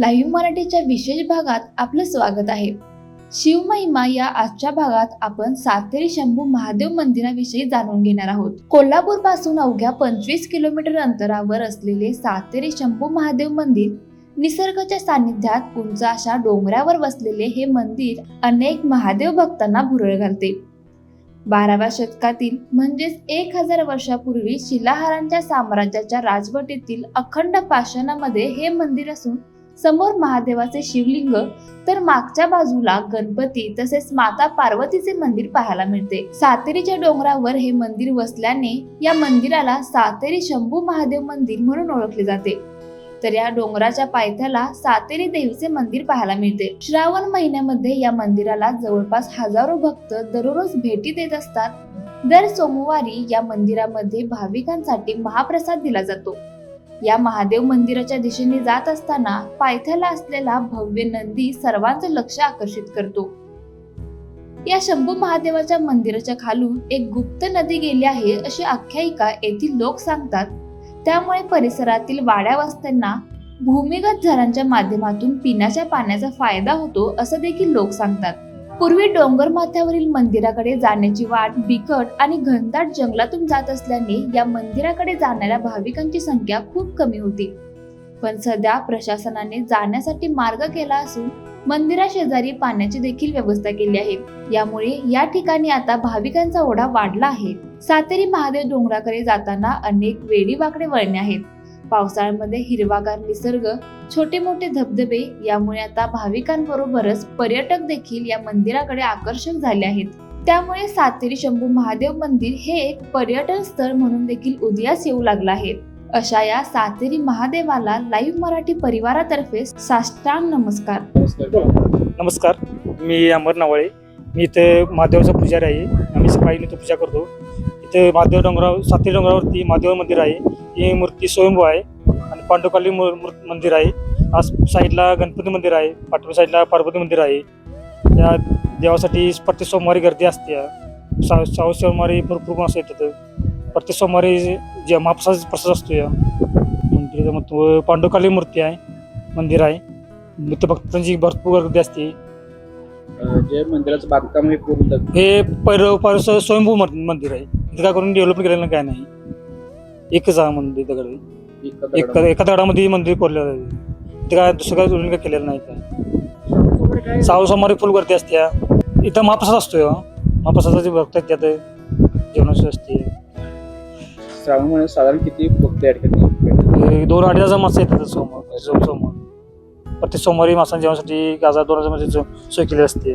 Live मराठीच्या विशेष भागात आपलं स्वागत आहे. शिवमहिमा या आजच्या भागात आपण सातेरी शंभू महादेव मंदिराविषयी जाणून घेणार आहोत. कोल्हापूरपासून अवघ्या पंचवीस किलोमीटर अंतरावर असलेले सातेरी शंभू महादेव मंदिर निसर्गाच्या सानिध्यात उंच अशा डोंगरावर वसलेले हे मंदिर अनेक महादेव भक्तांना भुरळ घालते. बाराव्या शतकातील म्हणजेच एक हजार वर्षापूर्वी शिलाहारांच्या साम्राज्याच्या राजवटीतील अखंड पाषाणामध्ये हे मंदिर असून समोर महादेवाचे शिवलिंग तर मागच्या बाजूला गणपती तसेच माता पार्वतीचे मंदिर पाहायला मिळते. सातेरीच्या डोंगरावर हे मंदिर वसल्याने या मंदिराला सातेरी शंभू महादेव मंदिर म्हणून ओळखले जाते. तर या डोंगराच्या पायथ्याला सातेरी देवीचे मंदिर पाहायला मिळते. श्रावण महिन्यामध्ये या मंदिराला जवळपास हजारो भक्त दररोज भेटी देत असतात. दर सोमवारी या मंदिरामध्ये भाविकांसाठी महाप्रसाद दिला जातो. या महादेव मंदिराच्या दिशेने जात असताना पायथ्याला असलेला भव्य नंदी सर्वांचं लक्ष आकर्षित करतो. या शंभू महादेवाच्या मंदिराच्या खालून एक गुप्त नदी गेली आहे अशी आख्यायिका येथील लोक सांगतात. त्यामुळे परिसरातील वाड्या वस्त्यांना भूमिगत झरांच्या माध्यमातून पिण्याच्या पाण्याचा फायदा होतो असं देखील लोक सांगतात. पूर्वी डोंगर माथ्यावरील मंदिराकडे जाण्याची वाट बिकट आणि घनदाट जंगलातून जात असल्याने या मंदिराकडे जाणाऱ्या भाविकांची संख्या खूप कमी होती. पण सध्या प्रशासनाने जाण्यासाठी मार्ग केला असून मंदिराशेजारी पाण्याची देखील व्यवस्था केली आहे. यामुळे या ठिकाणी आता भाविकांचा ओढा वाढला आहे. सातेरी महादेव डोंगराकडे जाताना अनेक वेडी वाकडे वळणे आहेत. पावसाळ्यामध्ये हिरवागार निसर्ग छोटे मोठे धबधबे यामुळे आता भाविकांबरोबरच पर्यटक देखील या मंदिराकडे आकर्षक झाले आहेत. त्यामुळे सातेरी शंभू महादेव मंदिर हे एक पर्यटन स्थळ म्हणून देखील उदयास येऊ लागलं आहे. अशा या सातेरी महादेवाला लाईव्ह मराठी परिवारातर्फे साष्टांग नमस्कार. नमस्कार मी अमर नावाळे. मी इथे महादेवाचा पुजारी आहे. आम्ही सकाळी इथे पूजा करतो. इथे महादेव डोंगरावर सातेरी डोंगरावरती महादेव मंदिर आहे. ही मूर्ती स्वयंभू आहे. आणि पांडुकाली मंदिर आहे. आज साईडला गणपती मंदिर आहे. पाठवी साईडला पार्वती मंदिर आहे. या देवासाठी प्रत्येक सोमवारी गर्दी असते. सा साऊ सोमवारी भरपूर माणसं येतात. प्रत्येक सोमवारी जे महाप्रसाद प्रसाद असतो या मंदिराचं महत्त्व पांडुकाली मूर्ती आहे. मंदिर आहे. इथे भक्तांची भरपूर गर्दी असते. जे मंदिराचं बांधकाम हे पूर्ण हे पहिलं स्व- स्वयंभू मंदिर आहे. इथं काय करून डेव्हलप केलेलं काय नाही. एकच आहे मंदिर दगड. एका एक दगडामध्ये. मंदिर कोरलेलं आहे इथं काय दुसरं काय दुरून काय केलेलं नाही काय सोमवारी फुल गर्दी असते इथं महाप्रसाद असतोय हो. महाप्रसादाची भक्त आहेत त्यात जेवणाची असते श्रावण महिन्यात साधारण किती भक्त हे दोन अडीच हजार माणसं येतात सोमवार सोम- सोमवार प्रत्येक सोमवारी माणसांच्या जेवणासाठी एक हजार दोन हजार म्हणजे सोय केली असते.